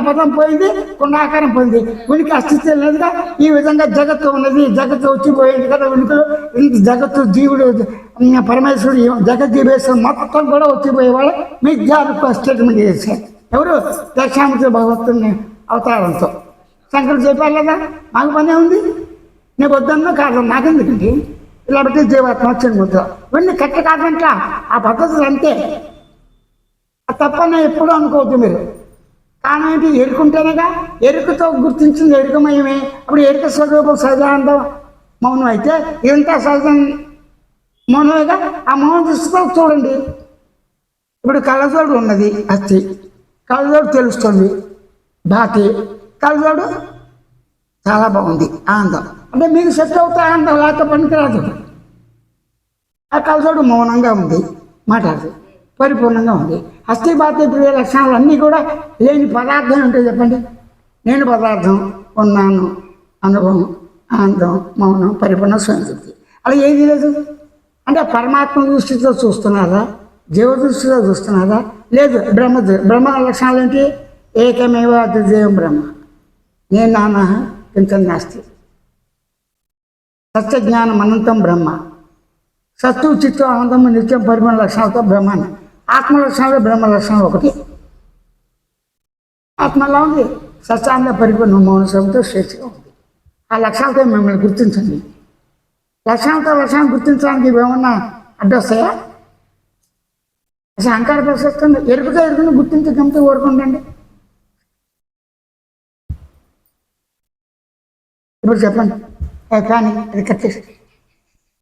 పదం పోయింది కొన్ని ఆకారం పోయింది. ఉనికి అస్తిత్వం లేదుగా. ఈ విధంగా జగత్తు ఉన్నది జగత్తు వచ్చిపోయింది కదా ఉనికిలో. ఇంత జగత్తు జీవుడు పరమేశ్వరుడు ఈ జగజ్జీవేశ్వరుడు మొత్తం కూడా వచ్చిపోయేవాళ్ళు మీ జాగ్రత్త స్టేట్మెంట్ చేశారు ఎవరు? దక్షామూర్తి భగవత్తుని అవతారంతో. శంకరు చెప్పారు కదా మాకు పనే ఉంది. నీకు వద్దన్నా కాదు నాకెందుకండి? ఇలా పెట్టి జీవాత్మ వచ్చింది ముద్ర ఇవన్నీ కట్ట కాదంట ఆ పద్ధతులు అంతే. తప్పని ఎప్పుడు అనుకోవద్దు మీరు. కానీ ఎరుకుంటేనేగా ఎరుకతో గుర్తించింది ఎరుకమయమే అప్పుడు ఎరుక స్వరూపం సహజానందం మౌనం అయితే ఇదంతా సహజం మౌనమేగా? ఆ మౌనం దృష్టితో చూడండి. ఇప్పుడు కళ్ళజోడు ఉన్నది అస్థి. కళ్ళజోడు తెలుస్తుంది. బాటి కళ్ళజోడు చాలా బాగుంది. ఆనందం. అంటే మీకు సెట్ అవుతా ఆనందం లేకపోతే పనికిరాదు. ఆ కళ్ళజోడు మౌనంగా ఉంది. మాట్లాడదు. పరిపూర్ణంగా ఉంది. అస్థి బాధ్య ప్రియ లక్షణాలు అన్నీ కూడా లేని పదార్థం ఏంటో చెప్పండి. నేను పదార్థం ఉన్నాను అనుభవం ఆనందం మౌనం పరిపూర్ణ స్వయంశక్తి. అలా ఏది లేదు అంటే పరమాత్మ దృష్టితో చూస్తున్నారా? జీవ దృష్టితో చూస్తున్నారా? లేదు బ్రహ్మ దృ- బ్రహ్మ లక్షణాలు ఏంటి? ఏకమేవ అద్వితీయం బ్రహ్మ. నేను నాన్న కించ నాస్తి. సత్య జ్ఞానం అనంతం బ్రహ్మ. సత్తు చిత్తు ఆనందం నిత్యం పరిమాణ లక్షణాలతో బ్రహ్మాన్ని ఆత్మ లక్షణాలు బ్రహ్మ లక్షణాలు ఒకటి. ఆత్మలా ఉంది. సత్యాంగ పరిపూర్ణ మౌన సభతో స్వేచ్ఛగా ఉంది. ఆ లక్షణాలతో మిమ్మల్ని గుర్తించండి. లక్షణాలతో లక్షణం గుర్తించడానికి ఏమన్నా అడ్డొస్తాయా? అసలు అహంకార ప్రశస్తం ఎరుకుతో ఎరుకుని గుర్తించగంతో ఊరుకుంటండి ఇప్పుడు చెప్పండి. కానీ అది కట్టేసి